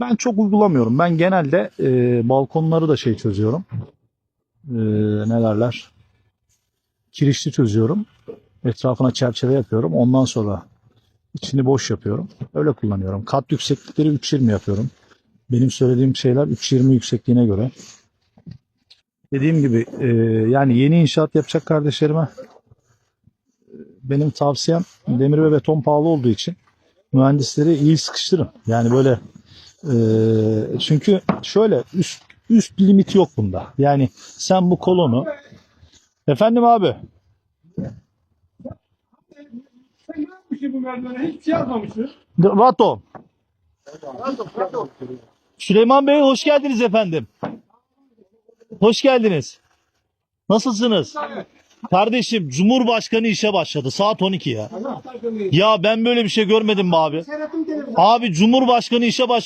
Ben çok uygulamıyorum. Ben genelde e, balkonları da şey çözüyorum. E, ne derler? Kirişli çözüyorum. Etrafına çerçeve yapıyorum. Ondan sonra içini boş yapıyorum. Öyle kullanıyorum. Kat yükseklikleri 3.20 yapıyorum. Benim söylediğim şeyler 3.20 yüksekliğine göre. Dediğim gibi e, yani yeni inşaat yapacak kardeşlerime e, benim tavsiyem demir ve beton pahalı olduğu için mühendisleri iyi sıkıştırın. Yani böyle e, çünkü şöyle üst üst limit yok bunda. Yani sen bu kolonu efendim abi Sen yapmışsın bu merdivene? Hiçbir şey yapmamışsın. Rato Süleyman Bey hoş geldiniz efendim. Hoş geldiniz. Nasılsınız? Kardeşim Cumhurbaşkanı işe başladı saat 12 ya. Ya ben böyle bir şey görmedim be abi. Abi Cumhurbaşkanı işe başladı.